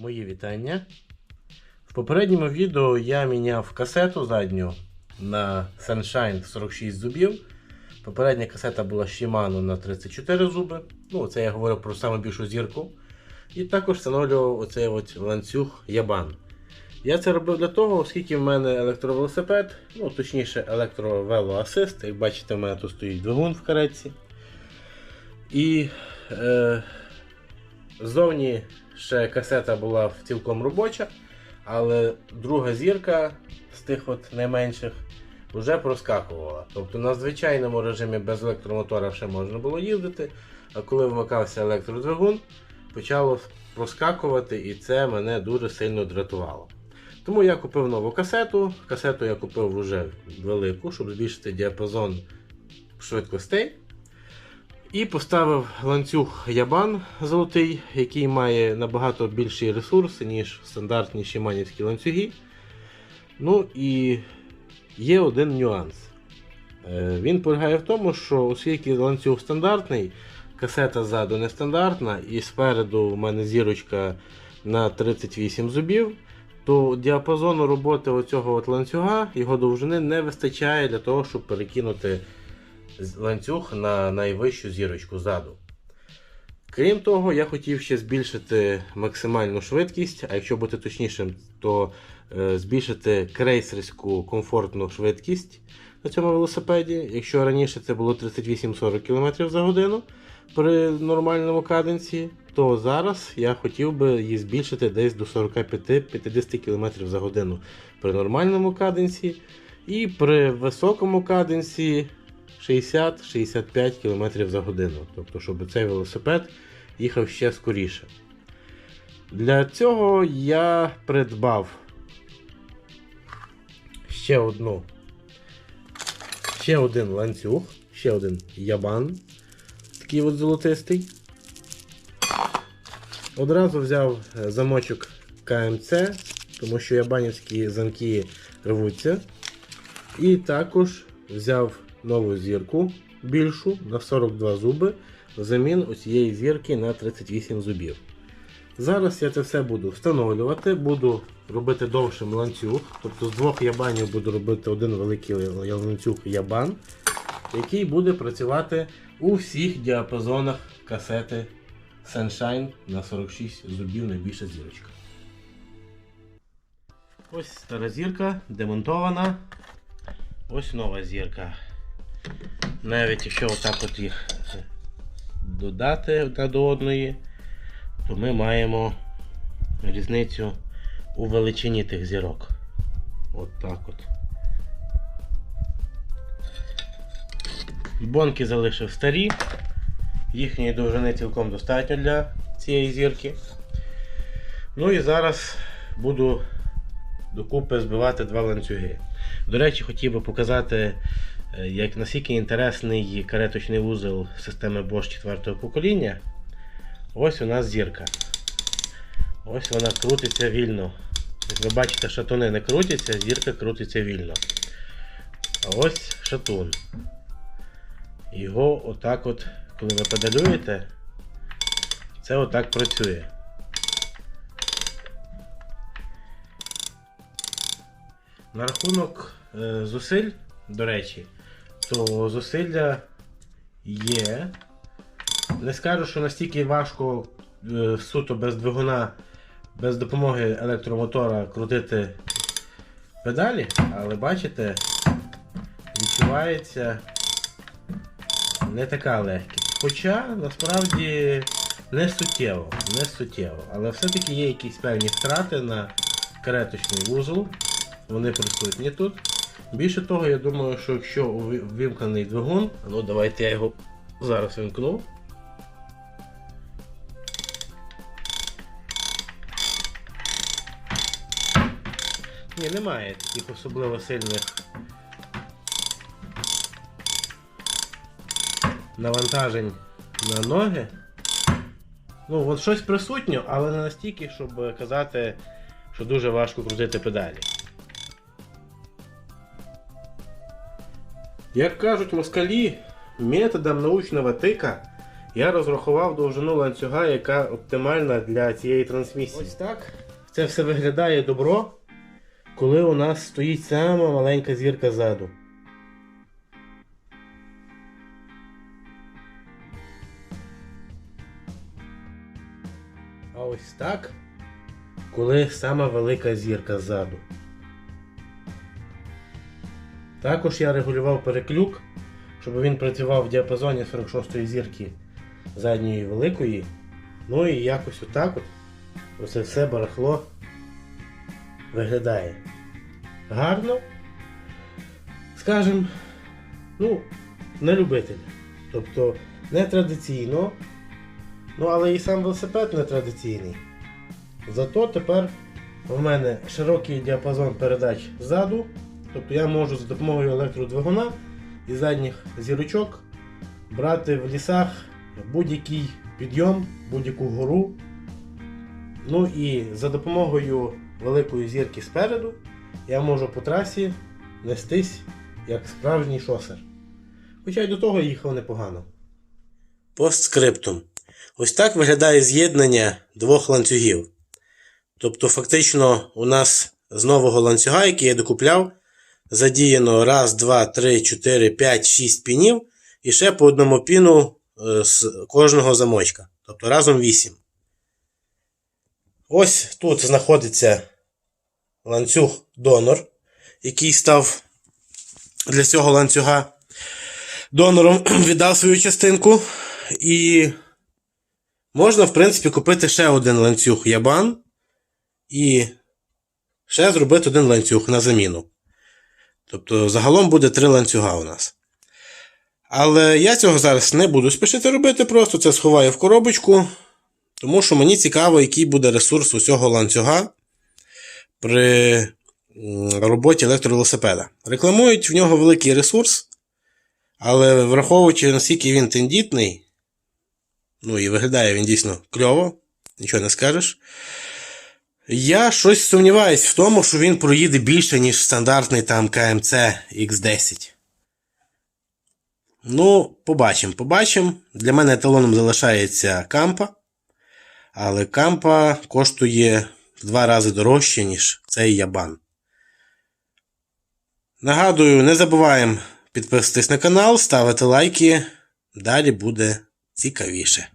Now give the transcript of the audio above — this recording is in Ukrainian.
Мої вітання. В попередньому відео я міняв касету задню на Sunshine 46 зубів. Попередня касета була Shimano на 34 зуби. Ну, це я говорив про саму більшу зірку. І також встановлював оцей от ланцюг Ябан. Я це робив для того, оскільки в мене електровелосипед, ну точніше електровелоасист. Як бачите, в мене тут стоїть двигун в каретці. І е, ззовні ще касета була цілком робоча, але друга зірка з тих от найменших вже проскакувала. Тобто на звичайному режимі без електромотора ще можна було їздити, а коли вмикався електродвигун, почало проскакувати, і це мене дуже сильно дратувало. Тому я купив нову касету. Касету я купив вже велику, щоб збільшити діапазон швидкостей. І поставив ланцюг Ябан золотий, який має набагато більші ресурси, ніж стандартні шиманівські ланцюги. Ну і є один нюанс. Е, Він полягає в тому, що оскільки ланцюг стандартний, касета ззаду нестандартна, і спереду в мене зірочка на 38 зубів, то діапазону роботи оцього от ланцюга, його довжини не вистачає для того, щоб перекинути ланцюг на найвищу зірочку ззаду. Крім того, я хотів ще збільшити максимальну швидкість, а якщо бути точнішим, то е, збільшити крейсерську комфортну швидкість на цьому велосипеді. Якщо раніше це було 38-40 км за годину при нормальному каденсі, то зараз я хотів би її збільшити десь до 45-50 км за годину при нормальному каденсі. І при високому каденсі 60-65 км за годину. Тобто, щоб цей велосипед їхав ще скоріше. Для цього я придбав ще одну. Ще один ланцюг, ще один ябан. Такий от золотистий. Одразу взяв замочок КМЦ, тому що ябанівські замки рвуться. І також взяв нову зірку більшу на 42 зуби взамін оцієї зірки на 38 зубів. Зараз я це все буду встановлювати, буду робити довшим ланцюг. Тобто з двох ябанів буду робити один великий ланцюг ябан, який буде працювати у всіх діапазонах касети Sunshine на 46 зубів найбільша зірочка. Ось стара зірка демонтована. Ось нова зірка. Навіть якщо отак от їх додати одна до одної, то ми маємо різницю у величині тих зірок. От так от. Бонки залишив старі, їхньої довжини цілком достатньо для цієї зірки. Ну і зараз буду докупи збивати два ланцюги. До речі, хотів би показати, як наскільки інтересний кареточний вузол системи Bosch 4 покоління. Ось у нас зірка. Ось вона крутиться вільно. Як ви бачите, шатуни не крутяться, зірка крутиться вільно. А ось шатун. Його отак от, коли ви педалюєте, це отак працює. На рахунок е, зусиль, до речі, то зусилля є. Не скажу, що настільки важко е, суто без двигуна, без допомоги електромотора крутити педалі, але бачите, відчувається не така легкість. Хоча насправді не суттєво, не суттєво. Але все-таки є якісь певні втрати на кареточний вузол. Вони присутні тут. Більше того, я думаю, що якщо вимкнений двигун, ну давайте я його зараз вимкну. Ні, немає таких особливо сильних навантажень на ноги. Ну, от щось присутнє, але не настільки, щоб казати, що дуже важко крутити педалі. Як кажуть москалі, методом научного тика Я розрахував довжину ланцюга, яка оптимальна для цієї трансмісії. Ось так. Це все виглядає добро, коли у нас стоїть сама маленька зірка ззаду. А ось так, коли сама велика зірка ззаду. Також я регулював переклюк, щоб він працював в діапазоні 46-ї зірки задньої великої. Ну і якось отак от оце все барахло виглядає. Гарно. Скажем, ну, на любителя. Тобто не традиційно, ну але і сам велосипед не традиційний. Зато тепер в мене широкий діапазон передач ззаду. Тобто я можу за допомогою електродвигуна і задніх зірочок брати в лісах будь-який підйом, будь-яку гору. Ну і за допомогою великої зірки спереду я можу по трасі нестись як справжній шосер. Хоча й до того їхав непогано. Постскриптум. Ось так виглядає з'єднання двох ланцюгів. Тобто, фактично, у нас з нового ланцюга, який я докупляв, задіяно раз, два, три, чотири, п'ять, шість пінів і ще по одному піну е, з кожного замочка. Тобто разом 8. Ось тут знаходиться ланцюг донор, який став для цього ланцюга донором віддав свою частинку. І можна, в принципі, купити ще один ланцюг Ябан і ще зробити один ланцюг на заміну. Тобто, загалом буде три ланцюга у нас. Але я цього зараз не буду спішити робити, просто це сховаю в коробочку, тому що мені цікаво, який буде ресурс усього ланцюга при роботі електровелосипеда. Рекламують в нього великий ресурс, але враховуючи, наскільки він тендітний, ну і виглядає він дійсно кльово, нічого не скажеш. Я щось сумніваюсь в тому, що він проїде більше, ніж стандартний там КМЦ X10. Ну, побачимо, побачимо. Для мене еталоном залишається кампа. Але кампа коштує в два рази дорожче, ніж цей ябан. Нагадую, не забуваємо підписатись на канал, ставити лайки. Далі буде цікавіше.